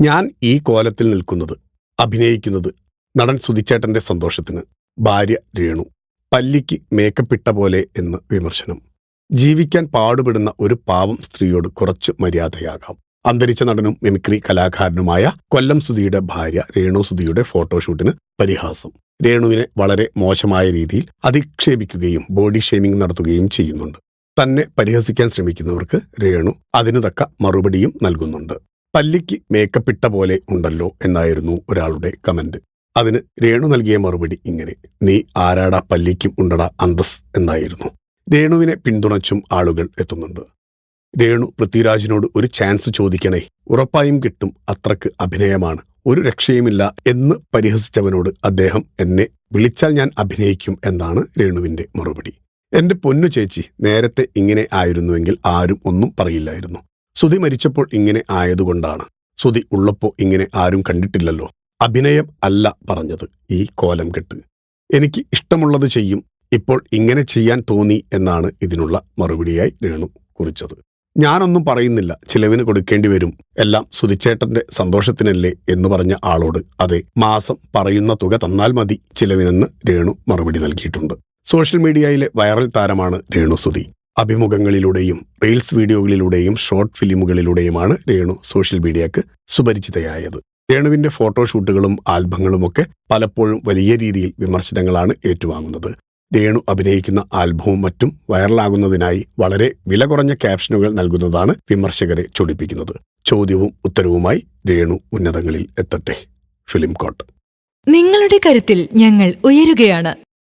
ഞാൻ ഈ കോലത്തിൽ നിൽക്കുന്നത് അഭിനയിക്കുന്നത് നടൻ സുധിച്ചേട്ടന്റെ സന്തോഷത്തിന്. ഭാര്യ രേണു പല്ലിക്ക് മേക്കപ്പിട്ട പോലെ എന്ന് വിമർശനം. ജീവിക്കാൻ പാടുപെടുന്ന ഒരു പാവം സ്ത്രീയോട് കുറച്ച് മര്യാദയാകാം. അന്തരിച്ച നടനും മിമിക്രി കലാകാരനുമായ കൊല്ലം സുധിയുടെ ഭാര്യ രേണു സുധിയുടെ ഫോട്ടോഷൂട്ടിന് പരിഹാസം. രേണുവിനെ വളരെ മോശമായ രീതിയിൽ അധിക്ഷേപിക്കുകയും ബോഡി ഷേമിംഗ് നടത്തുകയും ചെയ്യുന്നുണ്ട്. തന്നെ പരിഹസിക്കാൻ ശ്രമിക്കുന്നവർക്ക് രേണു അതിനു തക്ക മറുപടിയും നൽകുന്നുണ്ട്. പല്ലിക്ക് മേക്കപ്പിട്ട പോലെ ഉണ്ടല്ലോ എന്നായിരുന്നു ഒരാളുടെ കമന്റ് അതിന് രേണു നൽകിയ മറുപടി ഇങ്ങനെ നീ ആരാടാ പല്ലിക്കും ഉണ്ടടാ അന്തസ് എന്നായിരുന്നു. രേണുവിനെ പിന്തുണച്ചും ആളുകൾ എത്തുന്നുണ്ട്. രേണു പൃഥ്വിരാജിനോട് ഒരു ചാൻസ് ചോദിക്കണേ ഉറപ്പായും കിട്ടും അത്രയ്ക്ക് അഭിനയമാണ്. ഒരു രക്ഷയുമില്ല എന്ന് പരിഹസിച്ചവനോട് അദ്ദേഹം എന്നെ വിളിച്ചാൽ ഞാൻ അഭിനയിക്കും എന്നാണ് രേണുവിന്റെ മറുപടി. എന്റെ പൊന്നു ചേച്ചി നേരത്തെ ഇങ്ങനെ ആയിരുന്നുവെങ്കിൽ ആരും ഒന്നും പറയില്ലായിരുന്നു. സുധി മരിച്ചപ്പോൾ ഇങ്ങനെ ആയതുകൊണ്ടാണ്. സുധി ഉള്ളപ്പോ ഇങ്ങനെ ആരും കണ്ടിട്ടില്ലല്ലോ. അഭിനയം അല്ല പറഞ്ഞത് ഈ കോലം കെട്ട്. എനിക്ക് ഇഷ്ടമുള്ളത് ചെയ്യും. ഇപ്പോൾ ഇങ്ങനെ ചെയ്യാൻ തോന്നി എന്നാണ് ഇതിനുള്ള മറുപടിയായി രേണു കുറിച്ചത്. ഞാനൊന്നും പറയുന്നില്ല. ചിലവിന് കൊടുക്കേണ്ടി വരും. എല്ലാം സുധിച്ചേട്ടന്റെ സന്തോഷത്തിനല്ലേ എന്ന് പറഞ്ഞ ആളോട് അതെ മാസം പറയുന്ന തുക തന്നാൽ മതി ചിലവിനെന്ന് രേണു മറുപടി നൽകിയിട്ടുണ്ട്. സോഷ്യൽ മീഡിയയിലെ വൈറൽ താരമാണ് രേണു സുധി. അഭിമുഖങ്ങളിലൂടെയും റീൽസ് വീഡിയോകളിലൂടെയും ഷോർട്ട് ഫിലിമുകളിലൂടെയുമാണ് രേണു സോഷ്യൽ മീഡിയക്ക് സുപരിചിതയായത്. രേണുവിന്റെ ഫോട്ടോഷൂട്ടുകളും ആൽബങ്ങളുമൊക്കെ പലപ്പോഴും വലിയ രീതിയിൽ വിമർശനങ്ങളാണ് ഏറ്റുവാങ്ങുന്നത്. രേണു അഭിനയിക്കുന്ന ആൽബവും മറ്റും വൈറലാകുന്നതിനായി വളരെ വില കുറഞ്ഞ ക്യാപ്ഷനുകൾ നൽകുന്നതാണ് വിമർശകരെ ചൊടിപ്പിക്കുന്നത്. ചോദ്യവും ഉത്തരവുമായി രേണു ഉന്നതങ്ങളിൽ എത്തട്ടെ. ഫിലിം കോട്ട്. നിങ്ങളുടെ കരുത്തിൽ ഞങ്ങൾ ഉയരുകയാണ്.